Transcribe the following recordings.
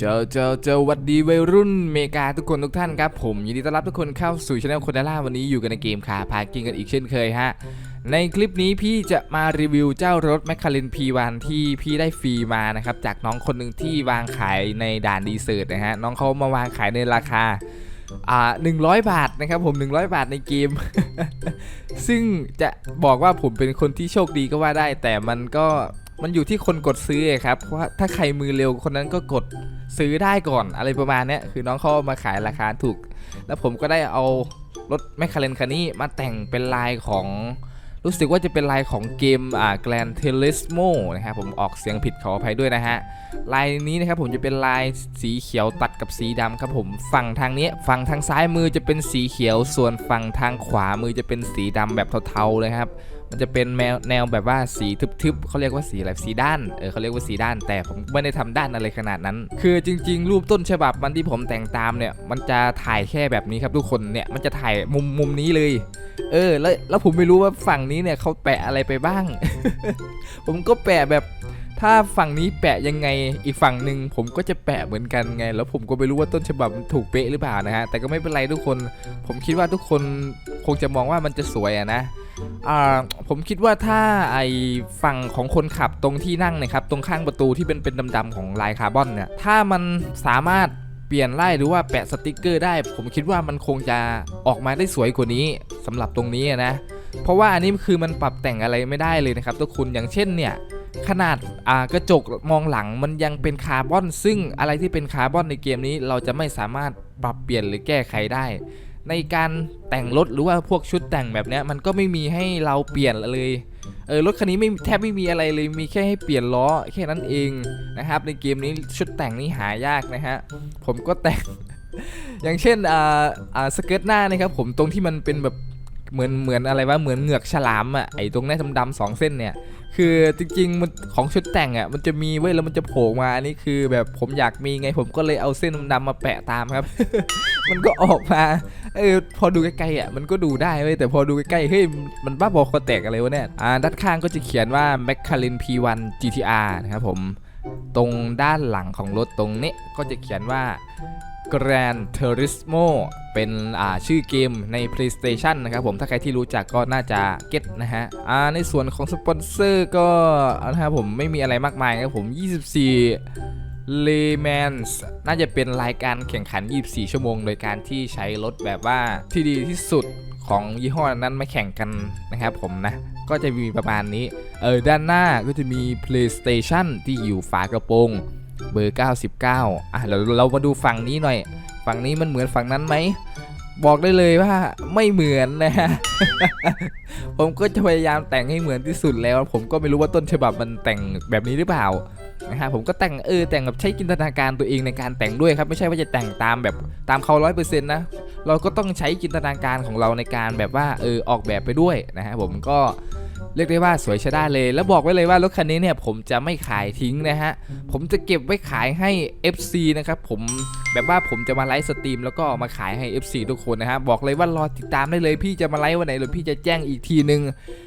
เจอเจอเจอวัดดีวัยรุ่นเมกาทุกคนทุกท่านครับผมยินดีต้อนรับทุกคนเข้าสู่ช anel คนดาล่าวันนี้อยู่กันในเกมขาพากินกันอีกเช่นเคยฮะ ในคลิปนี้พี่จะมารีวิวเจ้ารถ m c l a r e n P1 ที่พี่ได้ฟรีมานะครับ จากน้องคนหนึ่งที่วางขายในด่านดีเซิร์ตนะฮะ น้องเขามาวางขายในราคาอ่า100 บาทนะครับผม 100 บาทในเกม ซึ่งจะบอกว่าผมเป็นคนที่โชคดีก็ว่าได้ แต่มันก็ มันอยู่ที่คนกดซื้อครับเพราะว่าถ้าใครมือเร็วคนนั้นก็กดซื้อได้ก่อนอะไรประมาณนี้คือน้องเขามาขายราคาถูก แล้วผมก็ได้เอารถแมคคาเรนคันนี้มาแต่งเป็นลายของรู้สึกว่าจะเป็นลายของเกมอ่า Gran Turismo นะครับผมออกเสียงผิดขออภัยด้วยนะฮะ ลายนี้นะครับผมจะเป็นลายสีเขียวตัดกับสีดำครับผมฝั่งทางนี้ฝั่งทางซ้ายมือจะเป็นสีเขียวส่วนฝั่งทางขวามือจะเป็นสีดำแบบเทาๆเลยครับ มันจะเป็นแนวแนวแบบว่าสีทึบๆเขาเรียกว่าสีอะไรสีด้านเออเขาเรียกว่าสีด้าน แต่ผมไม่ได้ทำด้านอะไรขนาดนั้น คือจริง ๆ รูปต้นฉบับมันที่ผมแต่งตามเนี่ย มันจะถ่ายแค่แบบนี้ครับทุกคนเนี่ยมันจะถ่ายมุมมุมนี้เลย เออ แล้วแล้วผมไม่รู้ว่าฝั่งนี้เนี่ยเขาแปะอะไรไปบ้าง ผมก็แปะแบบ ถ้าฝั่งนี้แปะยังไงอีกฝั่งหนึ่งผมก็จะแปะเหมือนกันไง แล้วผมก็ไม่รู้ว่าต้นฉบับมันถูกเป๊ะหรือเปล่านะฮะแต่ก็ไม่เป็นไรทุกคน ผมคิดว่าทุกคนคงจะมองว่ามันจะสวยอะนะอ่าผมคิดว่าถ้าไอฝั่งของคนขับตรงที่นั่งเนะครับ ตรงข้างประตูที่เป็นเป็นดำๆของลายคาร์บอนเนี่ยถ้ามันสามารถเปลี่ยนไล่หรือว่าแปะสติกเกอร์ได้ ผมคิดว่ามันคงจะออกมาได้สวยกว่านี้สำหรับตรงนี้นะ เพราะว่าอันนี้คือมันปรับแต่งอะไรไม่ได้เลยนะครับทุกคนอย่างเช่นเนี่ย ขนาดกระจกมองหลังมันยังเป็นคาร์บอน ซึ่งอะไรที่เป็นคาร์บอนในเกมนี้ เราจะไม่สามารถปรับเปลี่ยนหรือแก้ไขได้ ในการแต่งรถหรือว่าพวกชุดแต่งแบบนี้มันก็ไม่มีให้เราเปลี่ยนเลยเออรถคันนี้ไม่แทบไม่มีอะไรเลยมีแค่ให้เปลี่ยนล้อแค่นั้นเองนะครับในเกมนี้ชุดแต่งนี่หายากนะฮะผมก็แต่งอย่างเช่นอ่าอ่าสเกิร์ตหน้านะครับผมตรงที่มันเป็นแบบเหมือนเหมือนอะไรวะเหมือนเหงือกฉลามอะไอตรงหน้าดำๆสองเส้นเนี่ย คือจริงๆมันของชุดแต่งอะมันจะมีไว้ยแล้วมันจะโผล่มาอันนี้คือ แบบผมอยากมีไงผมก็เลยเอาเส้นดำมาแปะตามครับ มันก็ออกมาเออพอดูใกล้ๆอะมันก็ดูได้เว้ยแต่พอดูใกล้ๆเฮ้ยมันบ้าบอคอแตกอะไรวะเนี่ยอ่าด้านข้างก็จะเขียนว่า m c l a r e n P1 GTR นะครับผมตรงด้านหลังของรถตรงนี้ก็จะเขียนว่า Gran Turismo เป็นอ่าชื่อเกมใน PlayStation นะครับผมถ้าใครที่รู้จักก็น่าจะเก็ตนะฮะอ่าในส่วนของสปอนเซอร์ก็นะครับผมไม่มีอะไรมากมายครับผม 24เลแมนส์น่าจะเป็นรายการแข่งขัน 24 ชั่วโมง โดยการที่ใช้รถแบบว่าที่ดีที่สุดของยี่ห้อนั้นมาแข่งกันนะครับผมนะ ก็จะมีประมาณนี้ เออ ด้านหน้าก็จะมี PlayStation ที่อยู่ฝากระโปรง เบอร์ 99 อะเราเรามาดูฝั่งนี้หน่อย ฝั่งนี้มันเหมือนฝั่งนั้นไหม บอกได้เลยว่าไม่เหมือนนะฮะ ผมก็จะพยายามแต่งให้เหมือนที่สุดแล้ว ผมก็ไม่รู้ว่าต้นฉบับมันแต่งแบบนี้หรือเปล่านะฮะผมก็แต่งเออแต่งแบบใช้จินตนาการตัวเองในการแต่งด้วยครับไม่ใช่ว่าจะแต่งตามแบบตามเขาร้อยเปอร์เซ็นต์นะเราก็ต้องใช้จินตนาการของเราในการแบบว่าเออออกแบบไปด้วยนะฮะผมก็ เรียกได้ว่าสวยใช้ได้เลย แล้วบอกไว้เลยว่ารถคันนี้เนี่ยผมจะไม่ขายทิ้งนะฮะ ผมจะเก็บไว้ขายให้ FC นะครับผมแบบว่าผมจะมาไลฟ์สตรีมแล้วก็มาขายให้ FC ทุกคนนะฮะ บอกเลยว่ารอติดตามได้เลย พี่จะมาไลฟ์วันไหนหรือพี่จะแจ้งอีกทีนึง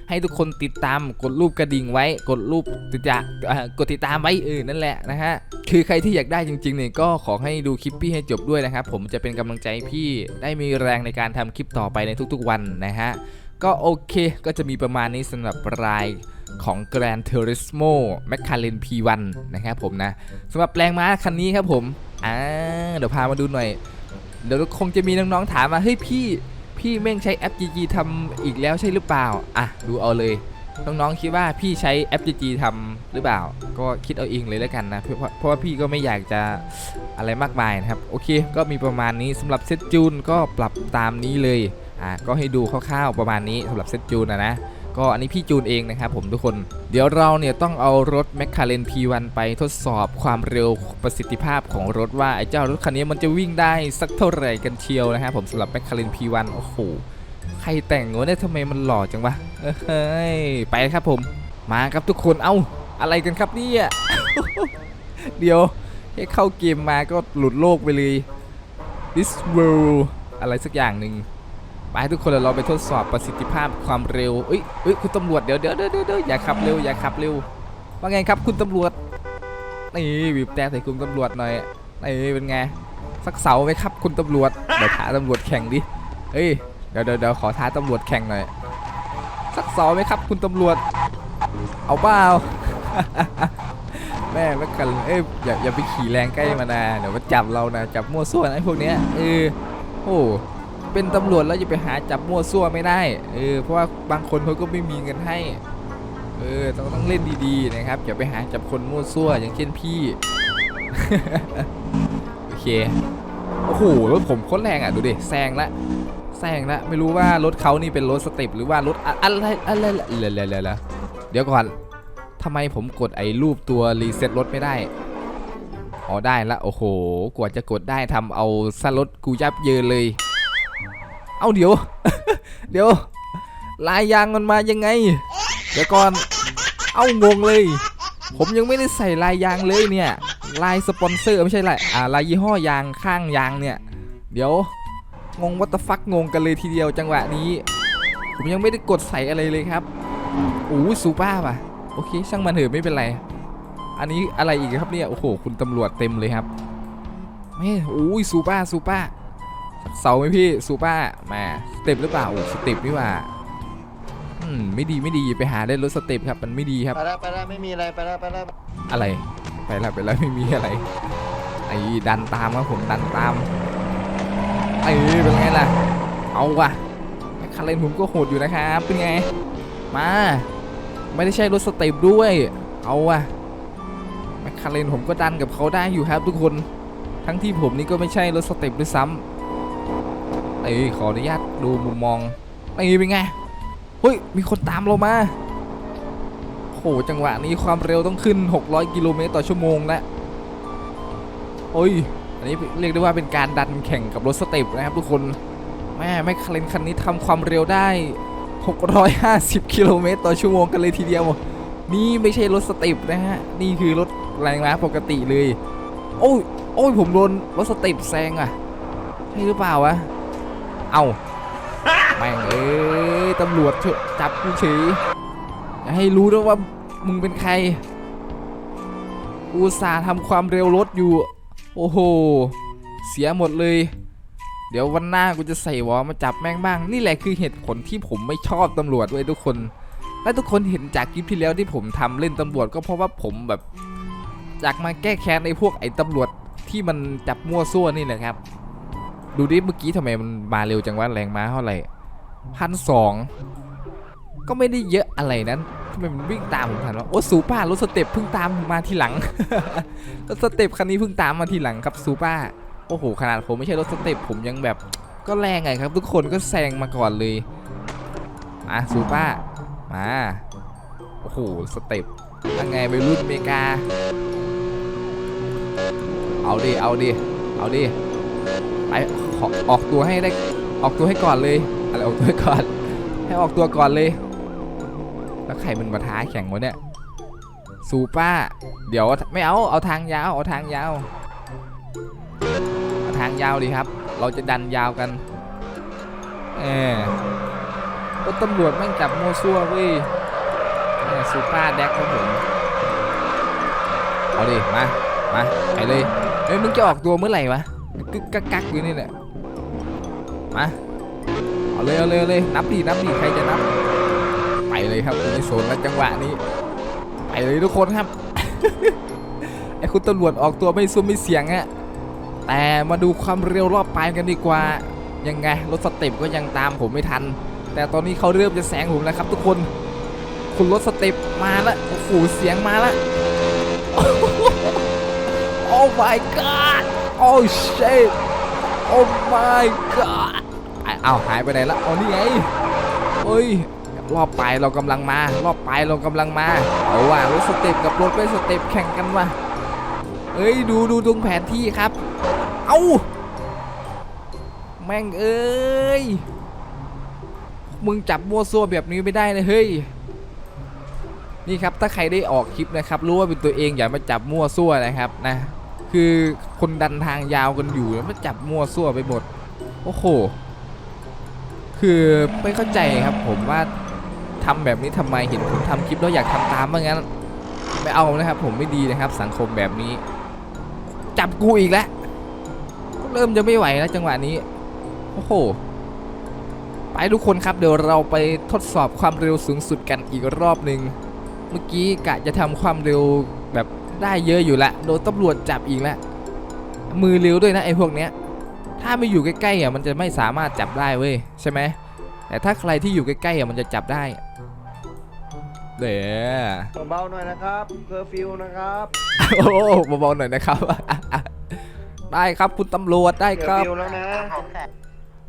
ให้ทุกคนติดตามกดรูปกระดิ่งไว้ กดรูปติดจะเอ่อกดติดตามไว้เออนั่นแหละนะฮะคือใครที่อยากได้จริงๆเนี่ยก็ขอให้ดูคลิปพี่ให้จบด้วยนะครับผมจะเป็นกำลังใจพี่ได้มีแรงในการทำคลิปต่อไปในทุกๆวันนะฮะ ก็โอเคก็จะมีประมาณนี้สำหรับรายของ Gran Turismo m c l a r e n P1 นะครับผมนะสำหรับแปลงม้าคันนี้ครับผมอ่าเดี๋ยวพามาดูหน่อย เดี๋ยวคงจะมีน้องๆถามมาเฮ้ยพี่พี่แม่งใช้แอป GG ทำอีกแล้วใช่หรือเปล่า อะ ดูเอาเลย น้องๆคิดว่าพี่ใช้แอป GG ทำหรือเปล่า ก็คิดเอาเองเลยแล้วกันนะ เพราะว่าเพราะว่าพี่ก็ไม่อยากจะอะไรมากมายนะครับ โอเค ก็มีประมาณนี้สำหรับเซตจูนก็ปรับตามนี้เลย อะก็ให้ดูคร่าวๆประมาณนี้สำหรับเซตจูนนะนะก็อันนี้พี่จูนเองนะครับผมทุกคน เดี๋ยวเราเนี่ยต้องเอารถ m c l a r e n P1 ไปทดสอบความเร็วประสิทธิภาพของรถว่าไอ้เจ้ารถคันนี้มันจะวิ่งได้สักเท่าไหร่กันเชียวนะครับผมสำหรับ m c l a r e n P1 โอ้โหใครแต่งวะเนี่ยทำไมมันหล่อจังวะเอ้ยไปครับผม มาครับทุกคนเอ้าอะไรกันครับเนี่ยเดี๋ยวแค่เข้าเกมมาก็หลุดโลกไปเลย this world อะไรสักอย่างหนึ่ง ไปทุกคนเราไปทดสอบประสิทธิภาพความเร็วเอ้ยเอ้ยคุณตำรวจเดี๋ยวเดี๋ยวเดี๋ยวเดี๋ยวอย่าขับเร็วอย่าขับเร็วว่าไงครับคุณตำรวจนี่บีบแต่ใส่คุณตำรวจหน่อยเอ้ยเป็นไงสักเสาไหมครับคุณตำรวจเดี๋ยวท้าตำรวจแข่งดิเอ้ยเดี๋ยวเดี๋ยวเดี๋ยวขอท้าตำรวจแข่งหน่อยสักเสาไหมครับ คุณตำรวจ เอาเปล่าแม่ไม่กันเอ้ยอย่าอย่าไปขี่แรงใกล้มานะเดี๋ยวมันจับเรานะจับมั่วซั่วนะไอ้พวกเนี้ยเออโอ้ เป็นตำรวจแล้วจะไปหาจับมั่วซั่วไม่ได้ เออ เพราะว่าบางคนเขาก็ไม่มีเงินให้ เออ ต้องต้องเล่นดีๆนะครับ อย่าไปหาจับคนมั่วซั่วอย่างเช่นพี่ โอเค โอ้โห รถผมโคตรแรงอะ ดูดิ แซงละ แซงละ ไม่รู้ว่ารถเขานี่เป็นรถสเต็ปหรือว่ารถอะไรอะไรอะไรอะไรอะไรเดี๋ยวก่อนทำไมผมกดไอ้รูปตัวรีเซ็ตรถไม่ได้อ๋อได้ละ โอ้โห กว่าจะกดได้ทำเอาสลดกูยับเยินเลย เอาเดี๋ยว เดี๋ยว ลายยางมันมายังไง เดี๋ยวก่อน เอางงเลย ผมยังไม่ได้ใส่ลายยางเลยเนี่ย ลายสปอนเซอร์ไม่ใช่ลายอ่าลายยี่ห้อยางข้างยางเนี่ย เดี๋ยวงงวัตฟักงงกันเลยทีเดียวจังหวะนี้ ผมยังไม่ได้กดใส่อะไรเลยครับโอ้ยซูเปอร์ป่ะโอเค ช่างมันเถอะไม่เป็นไร อันนี้อะไรอีกครับเนี่ย โอ้โห คุณตำรวจเต็มเลยครับแม่โอ้ยซูป้าซูป้า เสาไหมพี่ซูป้ามาสเต็ปหรือเปล่าโอ้สเต็ปนี่หว่าอืมไม่ดีไม่ดีไปหาได้รถสเต็ปครับมันไม่ดีครับ ไปแล้วไปแล้วไม่มีอะไรไปแล้วไปแล้วอะไรไปแล้วไปแล้วไม่มีอะไรไอ้ดันตามครับผมดันตามไอ้เป็นไงล่ะ เอาว่ะคาเลนผมก็โหดอยู่นะครับเป็นไง มา ไม่ได้ใช่รถสเต็ปด้วย เอาว่ะแมคคาเรนผมก็ดันกับเขาได้อยู่ครับทุกคน ทั้งที่ผมนี่ก็ไม่ใช่รถสเต็ปด้วยซ้ำ เอ้ยขออนุญาตดูมุมมองไอ้เป็นไงเฮ้ยมีคนตามเรามาโหจังหวะนี้ความเร็วต้องขึ้น 600 กิโลเมตรต่อชั่วโมงแล้วโอ้ยอันนี้เรียกได้ว่าเป็นการดันแข่งกับรถสเต็ปนะครับทุกคนแม่แมคคาเรนคันนี้ทำความเร็วได้ 650 กิโลเมตรต่อชั่วโมงกันเลยทีเดียวนี่ไม่ใช่รถสเต็ปนะฮะนี่คือรถแรงม้าปกติเลย โอ้ยโอ้ยผมโดนรถสเต็ปแซงอะใช่หรือเปล่าวะ เอ้าแม่งเอ้ยตำรวจจับกูเฉยอย่าให้รู้ด้วยว่ามึงเป็นใครอุตส่าห์ทำความเร็วรถอยู่ โอ้โห เสียหมดเลย เดี๋ยววันหน้ากูจะใส่วอมาจับแม่งบ้าง นี่แหละคือเหตุผลที่ผมไม่ชอบตำรวจด้วยทุกคน และทุกคนเห็นจากคลิปที่แล้วที่ผมทำเล่นตำรวจก็เพราะว่าผมแบบอยากมาแก้แค้นในพวกไอ้ตำรวจที่มันจับมั่วซั่วนี่แหละครับ ดูดิเมื่อกี้ทำไมมันมาเร็วจังวะแรงม้าเท่าไหร่พันสองก็ไม่ได้เยอะอะไรนั้นทำไมมันวิ่งตามผมทันวะโอ้ซูป้ารถสเต็ปเพิ่งตามมาทีหลังรถสเต็ปคันนี้เพิ่งตามมาทีหลังครับซูป้าโอ้โหขนาดผมไม่ใช่รถสเต็ปผมยังแบบ ก็แรงไงครับ ทุกคนก็แซงมาก่อนเลยมาซูป้ามาโอ้โหสเต็ปยังไงไปรุ่นเมกา เอาดิเอาดิเอาดิ ไปอออกตัวให้ได้ออกตัวให้ก่อนเลยอะไรออกตัวก่อน ให้ออกตัวก่อนเลย แล้วใครมันมาท้าแข่งวะเนี่ยซูป้า เดี๋ยวไม่เอาเอาทางยาวเอาทางยาวเอาทางยาวดีครับ เราจะดันยาวกันเออรถตำรวจแม่งจับโมซัวเว้ยซูปอร์แดกครับผมเอาดิมามาไปเลยเฮ้ยมึงจะออกตัวเมื่อไหร่วะ กึกกักกักอยู่นี่แหละมาเอาเลยเอาเลยเลยนับดินับดิใครจะนับ ไปเลยครับในโซนและจังหวะนี้ ไปเลยทุกคนครับไอ้คุณตำรวจออกตัวไม่ซุ้มไม่เสียงอะแต่มาดูความเร็วรอบปลายกันดีกว่ายังไงรถสเต็ปก็ยังตามผมไม่ทัน แต่ตอนนี้เขาเริ่มจะแซงผมแล้วครับ ทุกคน คุณรถสเต็ปมาล้วโอ้โหเสียงมาล้วโอ้ my god โอ้ shit โอ้ my god อ้าหายไปไหนละอ๋อนี่ไงเฮ้ยรอบปลายเรากำลังมารอบปลายเรากำลังมาเอาว่ะรถสเต็ปกับรถไม่สเต็ปแข่งกันว่ะเอ้ยดูดูตรงแผนที่ครับ เอาแม่งเอ้ยมึงจับมั่วซั่วแบบนี้ไม่ได้นะเฮ้ยนี่ครับถ้าใครได้ออกคลิปนะครับ รู้ว่าเป็นตัวเองอย่ามาจับมั่วซั่วนะครับนะ คือคนดันทางยาวกันอยู่แล้วมาจับมั่วซั่วไปหมด โอ้โห คือไม่เข้าใจครับผมว่าทำแบบนี้ทำไมเห็นผมทำคลิปแล้วอยากทำตามว่างั้น ไม่เอานะครับ ผมไม่ดีนะครับ สังคมแบบนี้ จับกูอีกแล้วเริ่มจะไม่ไหวแล้วจังหวะนี้ โอ้โห ไปทุกคนครับเดี๋ยวเราไปทดสอบความเร็วสูงสุดกันอีกรอบหนึ่ง เมื่อกี้กะจะทำความเร็ว ได้เยอะอยู่ละโดนตำรวจจับอีกแล้วมือเร็วด้วยนะไอ้พวกเนี้ยถ้าไม่อยู่ใกล้ๆอะมันจะไม่สามารถจับได้เว้ยใช่ไหมแต่ถ้าใครที่อยู่ใกล้ๆอะมันจะจับได้เดี๋ยวเบาๆหน่อยนะครับเคอร์ฟิวนะครับโอ้เบาๆหน่อยนะครับ ได้ครับคุณตำรวจได้เคคอรัร์บฟิวแล้วนะ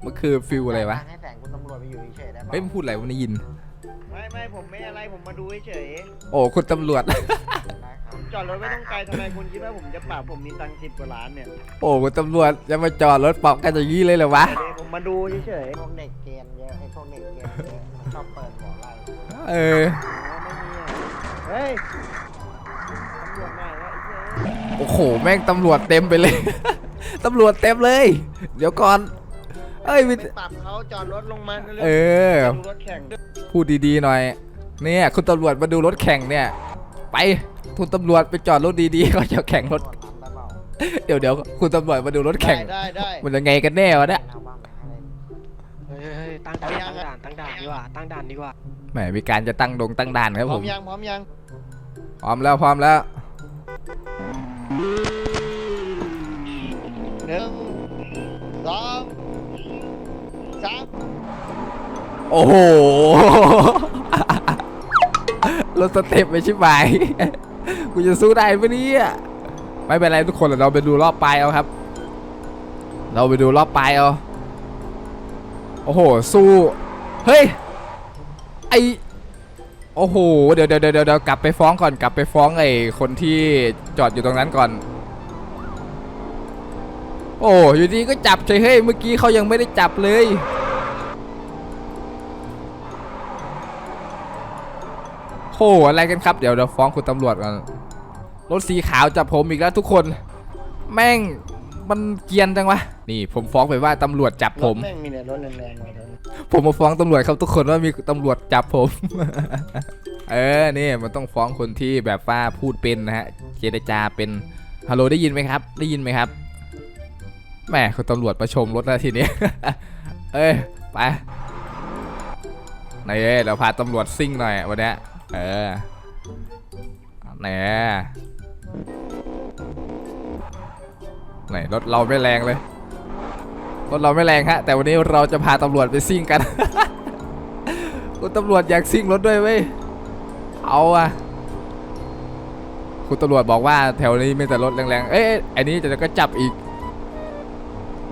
มันคือฟิลอะไรวะให้แสงคุณตำรวจไปอยู่เฉยๆได้ปะเฮ้ยมันพูดอะไรวะได้ยินไม่ไม่ผมไม่อะไรผมมาดูเฉยโอ้คุณตำรวจได้ครับๆ จอดรถไม่ต้องไกลทำไมคุณคิดว่าผมจะปราบผมมีตังค์สิบกว่าล้านเนี่ยโอ้คุณตำรวจจะมาจอดรถปรับกันอย่างนี้เลยเหรอวะเดี๋ยวผมมาดูเฉยพวกเด็กเกรียนเยอะไอ้พวกเด็กเกรียนเยอะมันชอบเปิดหัวไล่เออ ๆอ๋อไม่มีอะเฮ้ยตำรวจมาแล้วไอ้เหี้ยโอ้โห แม่งตำรวจเต็มไปเลย ตำรวจเต็มเลย เดี๋ยวก่อน เอ้ยมีไปปรับเขาจอดรถลงมาเร็วเออ ๆดูรถแข่งพูดดีๆหน่อย เนี่ย คุณตำรวจมาดูรถแข่งเนี่ย ไป คุณตำรวจไปจอดรถดีๆเขาจะแข่งรถตำรวจทำได้เปล่าเดี๋ยวเดี๋ยวคุณตำรวจมาดูรถแข่ง ได้ได้ได้มันยังไงกันแน่วะเนี่ยเอาบ้างไหมให้เล่นเฮ้ยเฮ้ยตั้งด่านตั้งด่านตั้งด่านดีกว่าตั้งด่านดีกว่าแหมมีการจะตั้งดงตั้งด่านครับพผร้อมม ยังพร้อมยังพร้อมแล้วพร้อมแล้ว หนึ่งสองสามโอ้โห รถสเต็ปไปชิบหาย กูจะสู้ได้ปะเนี่ยไม่เป็นไรทุกคนเราไปดูรอบปลายเอาครับ เราไปดูรอบปลายเอาโอ้โหสู้เฮ้ยไอโอ้โหเดี๋ยวเดี๋ยวเดี๋ยวเดี๋ยวกลับไปฟ้องก่อนกลับไปฟ้องไอ้คนที่จอดอยู่ตรงนั้นก่อน โอ้อยู่ดีก็จับเฉยเฮ้ยเมื่อกี้เขายังไม่ได้จับเลย หอะไรกันครับ เดี๋ยวเดี๋ยวฟ้องคุณตำรวจก่อนรถสีขาวจับผมอีกแล้วทุกคน แม่งมันเกรียนจังวะ นี่ผมฟ้องไปว่าตำรวจจับผมรถแม่งมีแต่รถแรงๆมาเท่านั้นผมมาฟ้องตำรวจครับทุกคนว่ามีตำรวจจับผม เออ นี่มันต้องฟ้องคนที่แบบว่าพูดเป็นนะฮะ เจรจาเป็น ฮัลโหลได้ยินไหมครับ ได้ยินไหมครับแหมคุณตำรวจประชมรถแล้วทีนี้ เอ้ย ไปไหนเอ้ยเราพาตำรวจซิ่งหน่อยวันเนี้ย เออไหนไหนรถเราไม่แรงเลย รถเราไม่แรงฮะ แต่วันนี้เราจะพาตำรวจไปซิ่งกัน คุณตำรวจอยากซิ่งรถด้วยเว้ย เอาอะคุณตำรวจบอกว่าแถวนี้มีแต่รถแรงๆ เอ้ยอันนี้จะก็จับอีก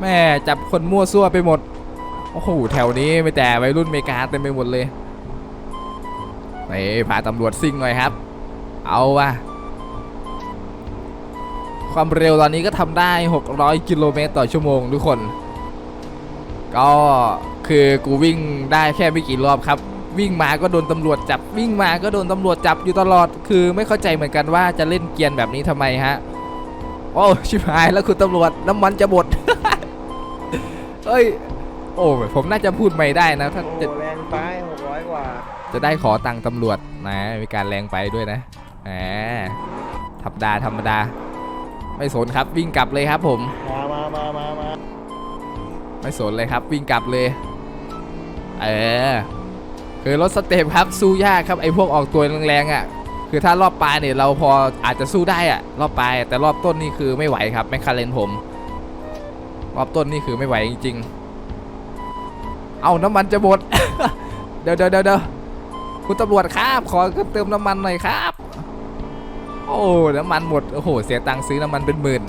แม่จับคนมั่วซั่วไปหมด โอ้โห แถวนี้ไม่แต่วัยรุ่นอเมริกาเต็มไปหมดเลย นี่พาตำรวจซิ่งหน่อยครับ เอาว่ะ ความเร็วตอนนี้ก็ทำได้ 600 กิโลเมตรต่อชั่วโมงทุกคน ก็คือกูวิ่งได้แค่ไม่กี่รอบครับ วิ่งมาก็โดนตำรวจจับ วิ่งมาก็โดนตำรวจจับอยู่ตลอด คือไม่เข้าใจเหมือนกันว่าจะเล่นเกียนแบบนี้ทำไมฮะ โอ้ชิบหายแล้วคุณตำรวจน้ำมันจะหมดเอ้ย โอ้ผมน่าจะพูดไม่ได้นะถ้าจะแรงไปหกร้อยกว่า จะได้ขอตังค์ตำรวจนะมีการแรงไปด้วยนะแหมธรรมดาธรรมดา ไม่สนครับวิ่งกลับเลยครับผม มามามามามาไม่สนเลยครับวิ่งกลับเลย เออคือรถสเต็ปครับสู้ยากครับไอ้พวกออกตัวแรงๆอะ คือถ้ารอบปลายเนี่ยเราพออาจจะสู้ได้อะ รอบปลายแต่รอบต้นนี่คือไม่ไหวครับแมคคาเรนผม รอบต้นนี่คือไม่ไหวจริง ๆ เอาน้ำมันจะหมด เดี๋ยวเดี๋ยวเดี๋ยว คุณตำรวจครับขอเติมน้ำมันหน่อยครับ โอ้น้ำมันหมดโอ้โหเสียตังค์ซื้อน้ำมันเป็นหมื่น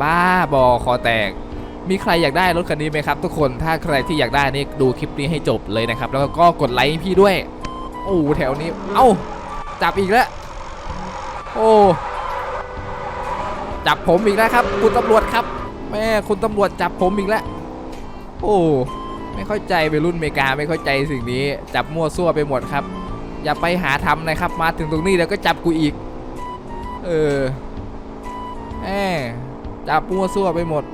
บ้าบอคอแตก มีใครอยากได้รถคันนี้ไหมครับ ทุกคนถ้าใครที่อยากได้นี่ดูคลิปนี้ให้จบเลยนะครับ แล้วก็กดไลค์ให้พี่ด้วย โอ้แถวนี้เอ้าจับอีกแล้วโอ้จับผมอีกแล้วครับ คุณตำรวจครับ แม่คุณตำรวจจับผมอีกแล้วโอ้ ไม่เข้าใจไปรุ่นอเมริกาไม่เข้าใจสิ่งนี้ จับมั่วซั่วไปหมดครับ อย่าไปหาทำนะครับ มาถึงตรงนี้แล้วก็จับกูอีก เออแหมจับมั่วซั่วไปหมด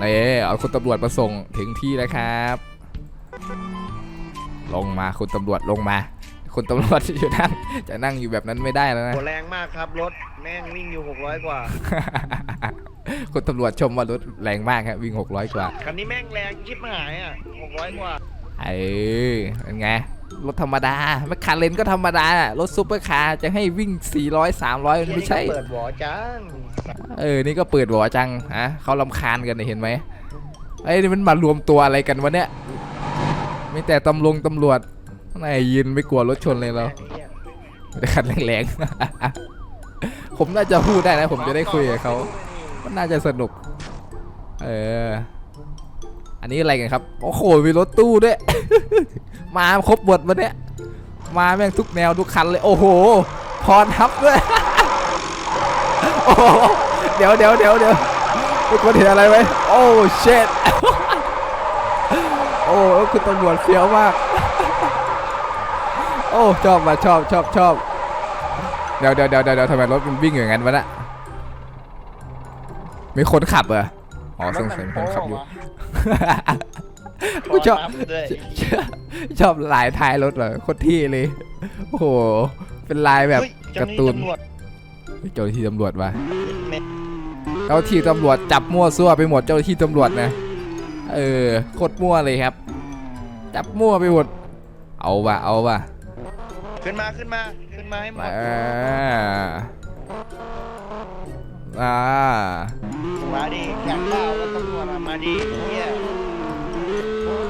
นี่เอาคุณตำรวจมาส่งถึงที่แล้วครับ ลงมาคุณตำรวจลงมา คุณตำรวจอยู่นั่งจะนั่งอยู่แบบนั้นไม่ได้แล้วนะแรงมากครับรถ แม่งวิ่งอยู่หกร้อยกว่า คุณตำรวจชมว่ารถแรงมากครับวิ่ง 600 กว่า คันนี้แม่งแรงชิบหายอะหกร้อยกว่า เออเป็นไง รถธรรมดาแมคคาเรนก็ธรรมดา รถซุปเปอร์คาร์จะให้วิ่ง 400 300 มันไม่ใช่ เปิดหวอจังเออ นี่ก็เปิดหัวจังฮะเขาลำคาญกันเนี่ยเห็นไหมไอ้ยนี่มันมารวมตัวอะไรกันวะเนี่ยมีแต่ตำรวจตำรวจนายยินไม่กลัวรถชนเลยเราแต่คันแรงๆ ผมน่าจะพูดได้นะผมจะได้คุยกับเขามันน่าจะสนุก เออ อันนี้อะไรกันครับ โอ้โห มีรถตู้ด้วย มาครบบทวันเนี้ย มาแม่งทุกแนวทุกคันเลย โอ้โห พรทับด้วย โอ้เดี๋ยวเดี๋ยวเดี๋ยวเดี๋ยวทุกคนเห็นอะไรไหมโอ้เชดโอ้คุณตำรวจเฟี้ยวมาก โอ้ชอบมาชอบชอบชอบ เดี๋ยวเดี๋ยวเดี๋ยวเดี๋ยวทำไมรถมันวิ่งอย่างนั้นวะน่ะมีคนขับเหรออ๋อสงสัยมีคนขับอยู่ กูชอบด้วยชอบลายท้ายรถเหรอโคตรเที่เลย โอ้โห เป็นลายแบบเฮ้ยการ์ตูนเจ้าหตำรวจเจ้าหน้าที่ตำรวจวะแม่เจ้าหน้าที่ตำรวจจับมั่วซั่วไปหมดเจ้าหน้าที่ตำรวจนะ เออโคตรมั่วเลยครับ จับมั่วไปหมด เอาวะเอาวะขึ้นมาขึ้นมาขึ้น มาให้หมดอ่าอ่ามาดิอยากเล่าว่าตำรวจอะมาดิเนี่ย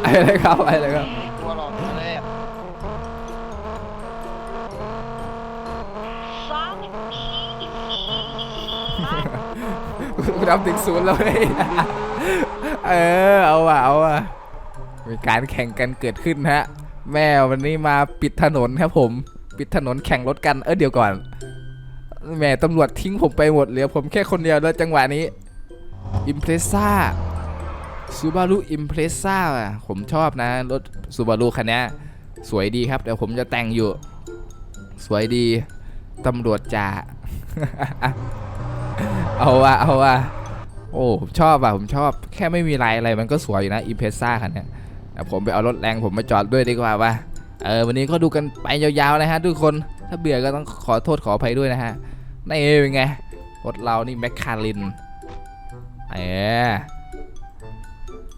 อะไรครับอะไรครับตัวหลอกมาเลยอะกูนับถึงศูนย์แล้วเว้ยเออเอาวะเอาวะมีการแข่งกันเกิดขึ้นฮะ แม่วันนี้มาปิดถนนครับผม ปิดถนนแข่งรถกันเออเดี๋ยวก่อนแม่ตำรวจทิ้งผมไปหมดเหลือผมแค่คนเดียวแล้วจังหวะนี้อิมเพรสซ่าซูบารุอิมเพรสซ่าผมชอบนะ รถซูบารุคันนี้สวยดีครับเดี๋ยวผมจะแต่งอยู่ สวยดีตำรวจจ่าเอาวะเอาวะโอ้ผมชอบอะผมชอบแค่ไม่มีลายอะไรมันก็สวยอยู่นะอิมเพรสซ่าคันนี้เดี๋ยวผมไปเอารถแรงผมมาจอดด้วยดีกว่าว่ะ เออวันนี้ก็ดูกันไปยาวๆนะฮะทุกคนถ้าเบื่อก็ต้องขอโทษขออภัยด้วยนะฮะนี่เป็นไงรถเรานี่แมคคารินเออ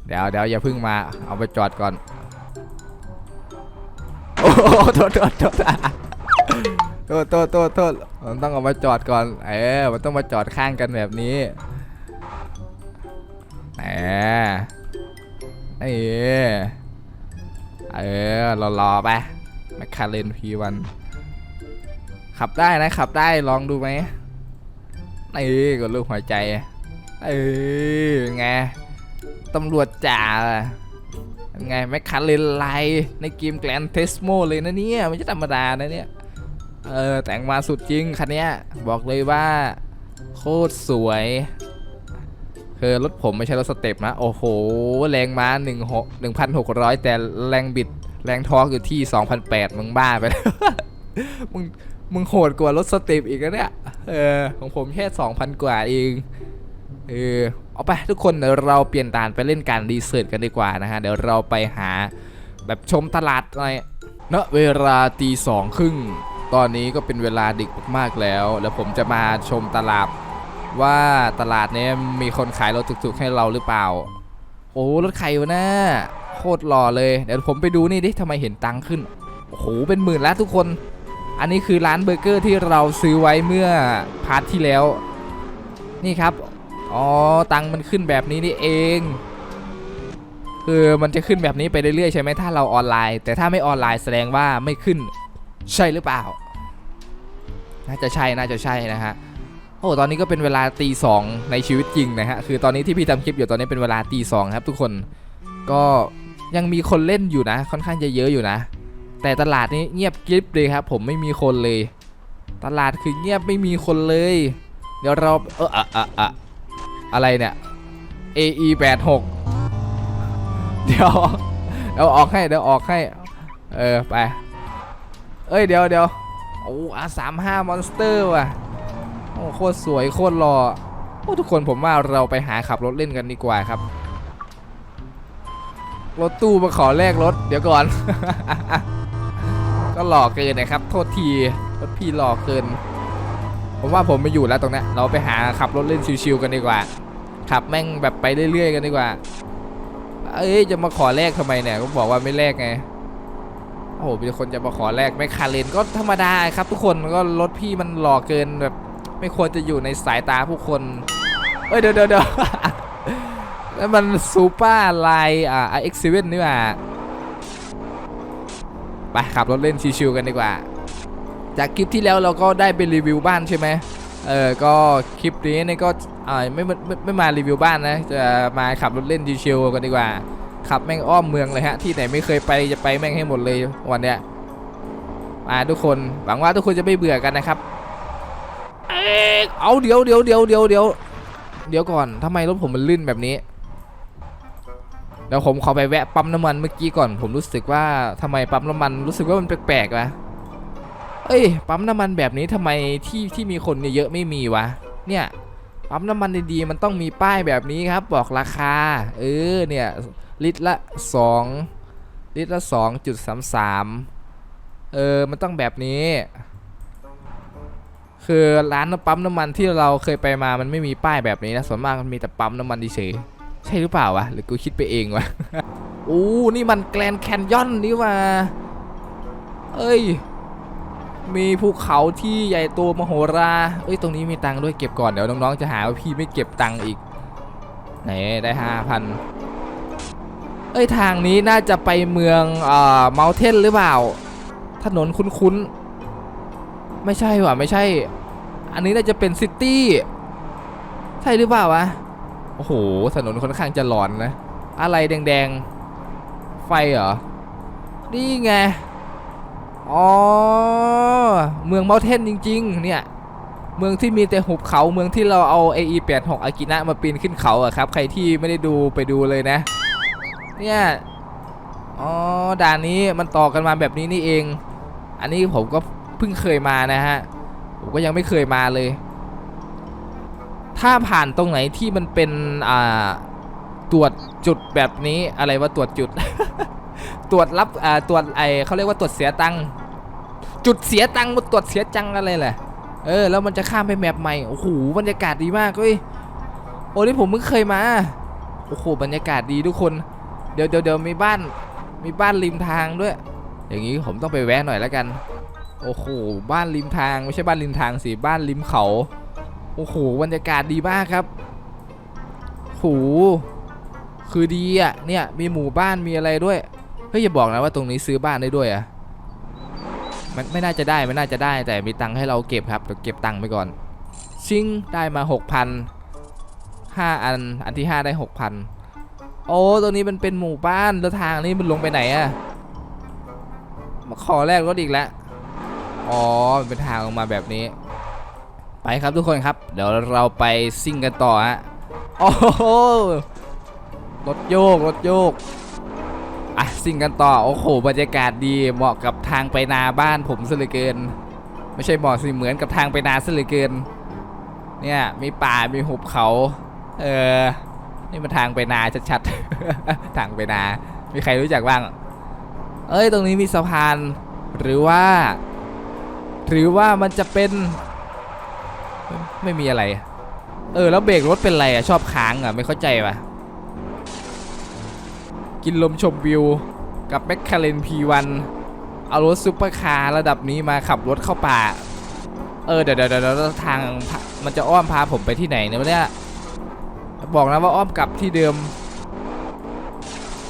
เดี๋ยวเดี๋ยวอย่าพิ่งมาเอาไปจอดก่อนโอ้โหโทษโทษโทษโทษโทษโทษโทษมันต้องเอามาจอดก่อนเออมันต้องมาจอดข้างกันแบบนี้แหมนี่เออ รอรอๆไปแมคคาเรนพีวันขับได้นะขับได้ลองดูไหมนี่กดลูกหัวใจ เออไงตำรวจจ่าไงแมคคาเรนไลในเกมแกลนเทสโมเลยนะเนี่ยไม่ใช่ธรรมดานะเนี่ยเออแต่งมาสุดจริงคันนี้บอกเลยว่า โคตรสวย คือรถผมไม่ใช่รถสเต็ปนะ โอ้โห แรงม้า1 6 1,600 แต่แรงบิด แรงทอร์กอยู่ที่ 2,800 มึงบ้าไปแล้วมึงมึงโหดกว่ารถสเต็ปอีกนะเนี่ย เออ ของผมแค่ 2,000 กว่าเอง เออ เอาไปทุกคนเดี๋ยวเราเปลี่ยนด่านไปเล่นการรีเสิร์ชกันดีกว่านะฮะ เดี๋ยวเราไปหาแบบชมตลาดหน่อยณเวลาตีสองครึ่ง ตอนนี้ก็เป็นเวลาดึกมากๆแล้ว แล้วผมจะมาชมตลาด ว่าตลาดเนี้ยมีคนขายรถถูกๆให้เราหรือเปล่า โอ้รถใครวะนะโคตรหล่อเลย เดี๋ยวผมไปดูนี่ดิทำไมเห็นตังค์ขึ้น โอ้โห เป็นหมื่นแล้วทุกคน อันนี้คือร้านเบอร์เกอร์ที่เราซื้อไว้เมื่อพาร์ทที่แล้ว นี่ครับ อ๋อ ตังค์มันขึ้นแบบนี้นี่เอง คือมันจะขึ้นแบบนี้ไปเรื่อยๆใช่ไหมถ้าเราออนไลน์ แต่ถ้าไม่ออนไลน์แสดงว่าไม่ขึ้น ใช่หรือเปล่า น่าจะใช่ น่าจะใช่นะฮะ โอ้ตอนนี้ก็เป็นเวลาตีสองในชีวิตจริงนะฮะคือตอนนี้ที่พี่ทำคลิปอยู่ตอนนี้เป็นเวลาตีสองครับทุกคนก็ยังมีคนเล่นอยู่นะ ค่อนข้างจะเยอะอยู่นะ แต่ตลาดนี้เงียบกริบเลยครับ ผมไม่มีคนเลย ตลาดคือเงียบไม่มีคนเลย เดี๋ยวเราเอออะอะอะอะไรเนี่ย AE 8 6เดี๋ยวเดี๋ยวออกให้เดี๋ยวออกให้ เออไป เอ้ยเดี๋ยวเดี๋ยวโอ้อาสามห้ามอนสเตอร์ว่ะ อ้โคตรสวยโคตรหล่อโอ้ทุกคนผมว่าเราไปหาขับรถเล่นกันดีกว่าครับ รถตู้มาขอแลกรถ เดี๋ยวก่อน ก็หล่อเกินนะครับ โทษทีรถพี่หล่อเกิน ผมว่าผมไม่อยู่แล้วตรงนี้เราไปหาขับรถเล่นชิวๆกันดีกว่า ขับแม่งแบบไปเรื่อยๆกันดีกว่า เอ้ยจะมาขอแลกทำไมเนี่ยก็บอกว่าไม่แลกไงโอ้โหมีคนจะมาขอแลกไม่คาเลนก็ธรรมดาครับ ทุกคนก็รถพี่มันหล่อเกินแบบ ไม่ควรจะอยู่ในสายตาผู้คน เอ้ยเดี๋ยวเดี๋ยวเดี๋ยวแล้วมันซูเปอร์ไลน์อ่าเอ็กซิเวนนี่ว่าไปขับรถเล่นชิวๆกันดีกว่า จากคลิปที่แล้วเราก็ได้ไปรีวิวบ้านใช่ไหมเออ ก็คลิปนี้นี่ก็อ่าไม่ไม่ไม่ไม่มารีวิวบ้านนะ จะมาขับรถเล่นชิวๆกันดีกว่า ขับแม่งอ้อมเมืองเลยฮะ ที่ไหนไม่เคยไปจะไปแม่งให้หมดเลยวันเนี้ยมาทุกคน หวังว่าทุกคนจะไม่เบื่อกันนะครับ เอ๊ะเอาเดี๋ยวเดี๋ยวเดี๋ยวเดี๋ยวเดี๋ยวเดี๋ยวก่อนทำไมรถผมมันลื่นแบบนี้เดี๋ยวผมขอไปแวะปั๊มน้ำมันเมื่อกี้ก่อน ผมรู้สึกว่าทำไมปั๊มน้ำมันรู้สึกว่ามันแปลกๆวะเอ้ยปั๊มน้ำมันแบบนี้ทำไมที่ที่มีคนเยอะไม่มีวะเนี่ยปั๊มน้ำมันดีๆมันต้องมีป้ายแบบนี้ครับ บอกราคา เออเนี่ยลิตรละ 2 ลิตรละ 2.33 เออมันต้องแบบนี้ คือร้านปั๊มน้ำมันที่เราเคยไปมามันไม่มีป้ายแบบนี้นะส่วนมากมันมีแต่ปั๊มน้ำมันเฉยใช่หรือเปล่าวะหรือกูคิดไปเองวะโอ้นี่มันแกลนแคนยอนนี่ว่าเอ้ย มีภูเขาที่ใหญ่โตมโหฬารเอ้ยตรงนี้มีตังค์ด้วยเก็บก่อนเดี๋ยวน้องๆจะหาว่าพี่ไม่เก็บตังค์อีกไหนได้ห้าพันเอ้ยทางนี้น่าจะไปเมืองเอ่อเมลเทนหรือเปล่า ถนนคุ้นๆ ไม่ใช่ว่ะไม่ใช่ อันนี้น่าจะเป็นซิตี้ใช่หรือเปล่าวะโอ้โหถนนค่อนข้างจะหลอนนะ อะไรแดงๆ ไฟเหรอ นี่ไง อ๋อ เมืองเมลเทนจริง ๆ เนี่ย เมืองที่มีแต่หุบเขาเมืองที่เราเอา AE86 อากินะมาปีนขึ้นเขาอะครับ ใครที่ไม่ได้ดูไปดูเลยนะ เนี่ย อ๋อ ด่านนี้มันต่อกันมาแบบนี้นี่เอง อันนี้ผมก็ พิ่งเคยมานะฮะผมก็ยังไม่เคยมาเลย ถ้าผ่านตรงไหนที่มันเป็นอ่าตรวจจุดแบบนี้อะไรว่าตรวจจุด ตรวจรับอ่าตรวจไอเขาเรียกว่าตรวจเสียตังค์จุดเสียตังค์มาตรวจเสียจังอะไรแหละเออแล้วมันจะข้ามไปแมปใหม่โอ้โหบรรยากาศดีมากเว้ยโอ้นี่ผมเพิ่งเคยมาโอ้โหบรรยากาศดีทุกคน เดี๋ยวเดี๋ยวเดี๋ยวมีบ้านมีบ้านริมทางด้วย อย่างนี้ผมต้องไปแวะหน่อยแล้วกัน โอ้โห บ้านริมทางไม่ใช่บ้านริมทางสิ บ้านริมเขา โอ้โห บรรยากาศดีมากครับโหคือดีอะ เนี่ย มีหมู่บ้าน มีอะไรด้วย เฮ้ย อย่าบอกนะว่าตรงนี้ซื้อบ้านได้ด้วยอะ มันไม่น่าจะได้ ไม่น่าจะได้ แต่มีตังค์ให้เราเก็บครับเดี๋ยวเก็บตังค์ไปก่อน ชิง ได้มา 6,000 5 อัน อันที่ 5 ได้ 6,000 โอ้ตัวนี้มันเป็นหมู่บ้าน แล้วทางนี้มันลงไปไหนอะมาขอแรกรถอีกแล้ว อ๋อมันเป็นทางลงมาแบบนี้ ไปครับทุกคนครับ เดี๋ยวเราไปซิ่งกันต่อฮะโอ้โหรถโยกรถโยกอะซิ่งกันต่อโอ้โหบรรยากาศดีเหมาะกับทางไปนาบ้านผมซะเหลือเกิน ไม่ใช่เหมาะสิเหมือนกับทางไปนาซะเหลือเกิน เนี่ยมีป่ามีหุบเขา เออนี่มันทางไปนาชัดๆ ทางไปนา มีใครรู้จักบ้าง เอ้ยตรงนี้มีสะพานหรือว่า หรือว่ามันจะเป็น ไม่มีอะไร เออ แล้วเบรกรถเป็นไรอะชอบค้างอะไม่เข้าใจว่ะกินลมชมวิว กับแมคคาเรน P1 เอารถซุปเปอร์คาร์ระดับนี้มาขับรถเข้าป่า เออเดี๋ยวเดี๋ยวเดี๋ยวทางมันจะอ้อมพาผมไปที่ไหนเนี่ยบอกนะว่าอ้อมกลับที่เดิม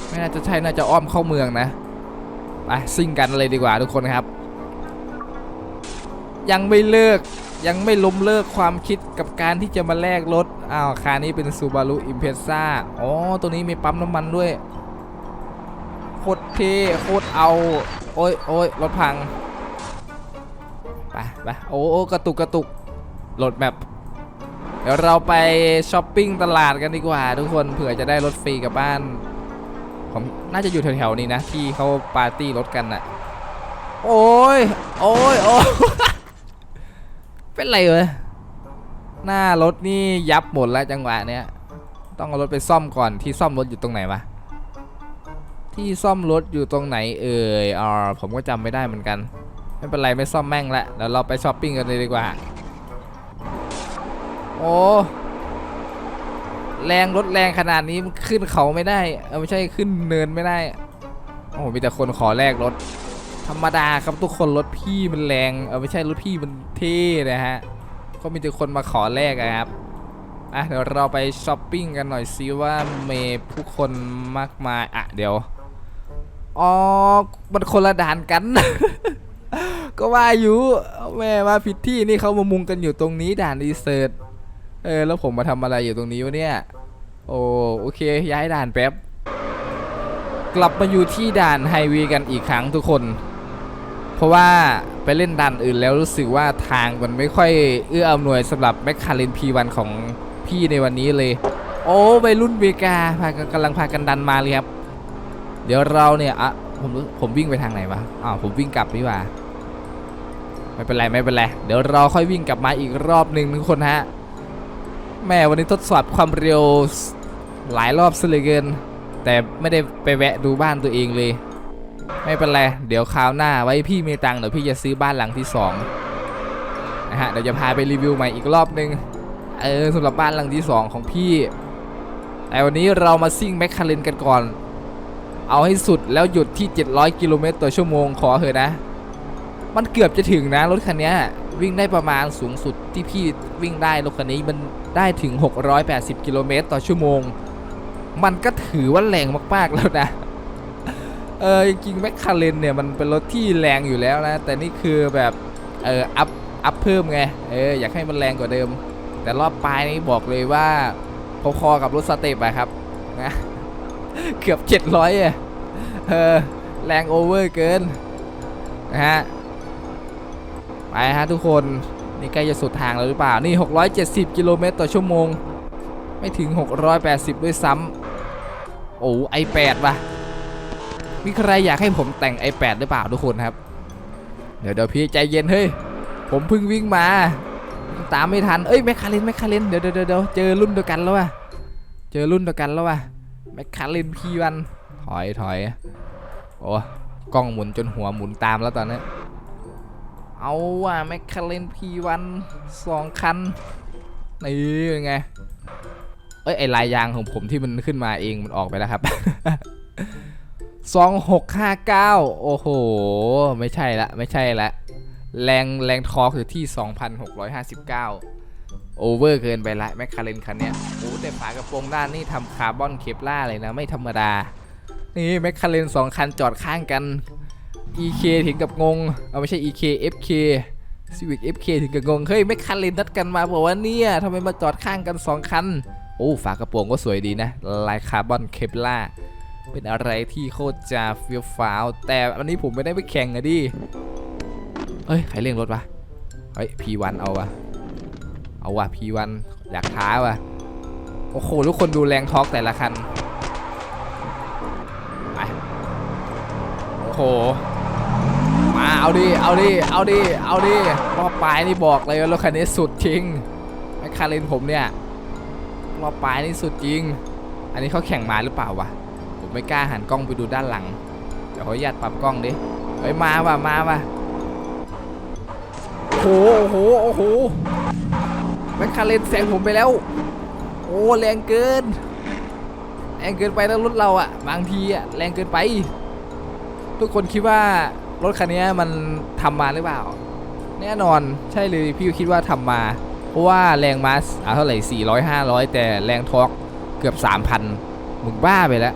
ไม่น่าจะใช่น่าจะอ้อมเข้าเมืองนะ ไปซิ่งกันเลยดีกว่าทุกคนครับ ยังไม่เลิกยังไม่ล้มเลิกความคิดกับการที่จะมาแลกรถอ้าวคันนี้เป็น Subaru Impreza อ๋อตัวนี้มีปั๊มน้ำมันด้วยโคตรเท่โคตรเอา โอ้ยโอ้ยรถพังไปไปโอ้โอ้กระตุกกระตุกโหลดแบบเดี๋ยวเราไปช้อปปิ้งตลาดกันดีกว่า ทุกคนเผื่อจะได้รถฟรีกลับบ้าน ผมน่าจะอยู่แถวๆนี้นะ ที่เขาปาร์ตี้รถกันน่ะ โอ้ย โอ้ยโอ้ย เป็นไรเว้ยหน้ารถนี่ยับหมดแล้วจังหวะเนี้ยต้องเอารถไปซ่อมก่อนที่ซ่อมรถอยู่ตรงไหนวะที่ซ่อมรถอยู่ตรงไหนเอ่ยอ่าผมก็จำไม่ได้เหมือนกัน ไม่เป็นไรไม่ซ่อมแม่งละเดี๋ยวเราไปช้อปปิ้งกันเลยดีกว่า โอ้แรงรถแรงขนาดนี้มันขึ้นเขาไม่ได้ เออไม่ใช่ขึ้นเนินไม่ได้ โอ้โหมีแต่คนขอแลกรถ ธรรมดาครับทุกคนรถพี่มันแรงเออไม่ใช่รถพี่มันเท่นะฮะก็มีแต่คนมาขอแลกอะครับอะเดี๋ยวเราไปช้อปปิ้งกันหน่อยซิว่าเมผู้คนมากมายอะเดี๋ยวอ๋อมันคนละด่านกัน ก็ว่าอยู่แม่มาผิดที่นี่เขามามุงกันอยู่ตรงนี้ด่านรีเสิร์ชเออแล้วผมมาทำอะไรอยู่ตรงนี้วะเนี่ยโอ้โอเคย้ายด่านแป๊บกลับมาอยู่ที่ด่านไฮวย์กันอีกครั้งทุกคน ราะว่าไปเล่นด่านอื่นแล้วรู้สึกว่าทางมันไม่ค่อยเอื้ออำนวยสำหรับแมคคาเรน P1 ของพี่ในวันนี้เลย โอ้ไปรุ่นเมกาพากันกำลังพากันดันมาเลยครับ เดี๋ยวเราเนี่ยอะผมผมวิ่งไปทางไหนวะอ้าวผมวิ่งกลับนี่ว่าไม่เป็นไรไม่เป็นไรเดี๋ยวเราค่อยวิ่งกลับมาอีกรอบหนึ่งทุกคนฮะแม่วันนี้ทดสอบความเร็วหลายรอบซะเลือเกิน แต่ไม่ได้ไปแวะดูบ้านตัวเองเลย ไม่เป็นไร เดี๋ยวคราวหน้าไว้พี่มีตังค์เดี๋ยวพี่จะซื้อบ้านหลังที่สองนะฮะเดี๋ยวจะพาไปรีวิวใหม่อีกรอบหนึงเออสำหรับบ้านหลังที่สองของพี่ แต่วันนี้เรามาซิ่งแมคคาเรนกันก่อน เอาให้สุดแล้วหยุดที่ 700 กิโลเมตรต่อชั่วโมงขอเถอะนะ มันเกือบจะถึงนะรถคันนี้วิ่งได้ประมาณสูงสุดที่พี่วิ่งได้รถคันนี้มันได้ถึง 680 กิโลเมตรต่อชั่วโมง มันก็ถือว่าแรงมากๆแล้วนะ เออจริงๆแมคคาเรนเนี่ยมันเป็นรถที่แรงอยู่แล้วนะ แต่นี่คือแบบเอออัพอัพเพิ่มไงเอออยากให้มันแรงกว่าเดิม แต่รอบปลายนี้บอกเลยว่าพอๆกับรถสเตปอะครับนะเกือบ 700อะเออแรงโอเวอร์เกินนะฮะไปฮะทุกคนนี่ใกล้จะสุดทางแล้วหรือเปล่า นี่ 670 กิโลเมตรต่อชั่วโมง ไม่ถึง 680 ด้วยซ้ำโอ้ไอแปดว่ะ มีใครอยากให้ผมแต่ง i8 หรือเปล่าทุกคนครับ เดี๋ยวเดี๋ยวพี่ใจเย็นเฮ้ย ผมเพิ่งวิ่งมา ตามไม่ทัน เอ้ยแมคคาเรนแมคคาเรนเดี๋ยวเดี๋ยวเดี๋ยวเจอรุ่นเดียวกันแล้วว่ะ เจอรุ่นเดียวกันแล้วว่ะแมคคาเรนพีวัน ถอยถอยโอ้กล้องหมุนจนหัวหมุนตามแล้วตอนนี้ เอาว่ะแมคคาเรนพีวันสองคัน นี่เป็นไง เอ้ยไอลายยางของผมที่มันขึ้นมาเองมันออกไปแล้วครับ สองหกห้าเก้าโอ้โห ไม่ใช่ละ ไม่ใช่ละ แรงแรงทอร์กอยู่ที่ 2,659 โอเวอร์เกินไปละแมคคาเรนคันเนี้ยโอ้แต่ฝากระโปรงด้านนี่ทำคาร์บอนเคปล่าเลยนะ ไม่ธรรมดา นี่แมคคาเรนสองคันจอดข้างกัน EK ถึงกับงง เอาไม่ใช่ EK FK Civic FK ถึงกับงง เฮ้ยไม่คันเลนนัดกันมาบอกว่าเนี่ยทำไมมาจอดข้างกัน 2 คัน โอ้ฝากระโปรงก็สวยดีนะ ลายคาร์บอนเคปล่า เป็นอะไรที่โคตรจะเฟี้ยวฟ้าว แต่วันนี้ผมไม่ได้ไปแข่งอะดิเฮ้ย ใครเร่งรถวะเฮ้ย P1 เอาวะเอาวะ P1 อยากท้าวะโอ้โห ทุกคนดูแรงทอกแต่ละคันไปโอ้โห มาเอาดิ เอาดิ เอาดิ เอาดิรอบปลายนี่บอกเลยว่ารถคันนี้สุดจริงแมคคาเรนผมเนี่ยรอบปลายนี่สุดจริง อันนี้เขาแข่งมาหรือเปล่าวะ ไม่กล้าหันกล้องไปดูด้านหลังเดี๋ยวขออนุญาตปรับกล้องดิเฮ้ยมาว่ะมาว่ะโอ้โหโอ้โหโหแมคคาเรนแซงผมไปแล้ว โอ้แรงเกินแรงเกินไปแล้วรถเราอะบางทีอะแรงเกินไป ทุกคนคิดว่ารถคันนี้มันทำมาหรือเปล่า แน่นอนใช่เลยพี่คิดว่าทำมา เพราะว่าแรงมาสอาเท่าไหร่400 500 แต่แรงทอร์กเกือบ 3,000มึงบ้าไปแล้ว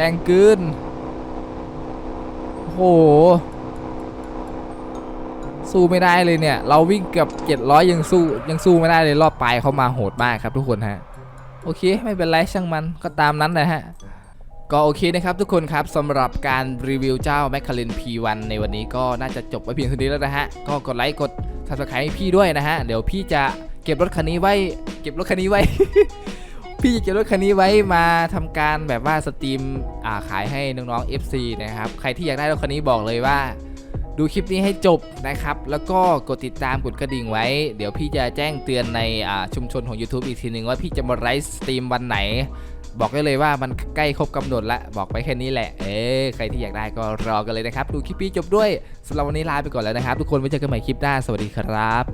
แรงเกินโห สู้ไม่ได้เลยเนี่ย เราวิ่งเกือบ700 ยังสู้ ยังสู้ไม่ได้เลยรอบปลายเขามาโหดมากครับทุกคนฮะ โอเค ไม่เป็นไรช่างมันก็ตามนั้นนะฮะก็โอเคนะครับทุกคนครับสำหรับการรีวิวเจ้า m c l a r e n P1 ในวันนี้ก็น่าจะจบไว้เพียงเท่านี้แล้วนะฮะ ก็กดไลค์กด subscribe ให้พี่ด้วยนะฮะ เดี๋ยวพี่จะเก็บรถคันนี้ไว้ เก็บรถคันนี้ไว้ พี่จะเก็บรถคันนี้ไว้มาทำการแบบว่าสตรีมอ่าขายให้น้องๆ FC นะครับ ใครที่อยากได้รถคันนี้บอกเลยว่า ดูคลิปนี้ให้จบนะครับ แล้วก็กดติดตามกดกระดิ่งไว้ เดี๋ยวพี่จะแจ้งเตือนในอ่าชุมชนของ YouTube อีกทีหนึ่งว่าพี่จะมาไลฟ์สตรีมวันไหน บอกได้เลยว่ามันใกล้ครบกำหนดละบอกไปแค่นี้แหละ เอ้ใครที่อยากได้ก็รอกันเลยนะครับ ดูคลิปนี้จบด้วยสำหรับวันนี้ลาไปก่อนแล้วนะครับ ทุกคนไว้เจอกันใหม่คลิปหน้าสวัสดีครับ